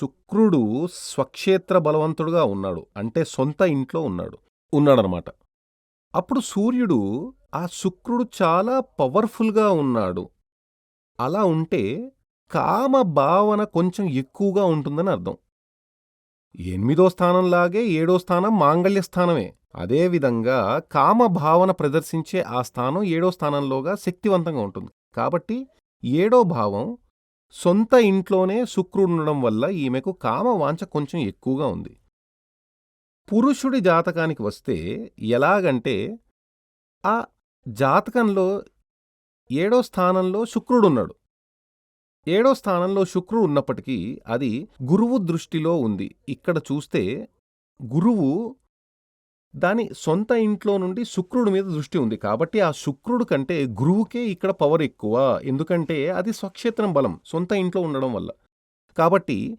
శుక్రుడు స్వక్షేత్ర బలవంతుడుగా ఉన్నాడు. అంటే సొంత ఇంట్లో ఉన్నాడు. ఉన్నాడనమాట. అప్పుడు సూర్యుడు ఆ శుక్రుడు చాలా పవర్ఫుల్గా ఉన్నాడు. అలా ఉంటే కామ భావన కొంచెం ఎక్కువగా ఉంటుందని అర్థం. ఎనిమిదో స్థానంలాగే ఏడో స్థానం మాంగళ్య స్థానమే. అదేవిధంగా కామ భావన ప్రదర్శించే ఆ స్థానం ఏడో స్థానంలోగా శక్తివంతంగా ఉంటుంది. కాబట్టి ఏడో భావం సొంత ఇంట్లోనే శుక్రుడు ఉండడం వల్ల ఈమెకు కామ వాంఛ కొంచెం ఎక్కువగా ఉంది. పురుషుడి జాతకానికి వస్తే ఎలాగంటే ఆ జాతకంలో ఏడో స్థానంలో శుక్రుడున్నాడు. ఏడో స్థానంలో శుక్రుడు ఉన్నప్పటికీ అది గురువు దృష్టిలో ఉంది. ఇక్కడ చూస్తే గురువు దాని సొంత ఇంట్లో నుండి శుక్రుడి మీద దృష్టి ఉంది. కాబట్టి ఆ శుక్రుడు కంటే గురువుకే ఇక్కడ పవర్ ఎక్కువ. ఎందుకంటే అది స్వక్షేత్రం బలం సొంత ఇంట్లో ఉండడం వల్ల. కాబట్టి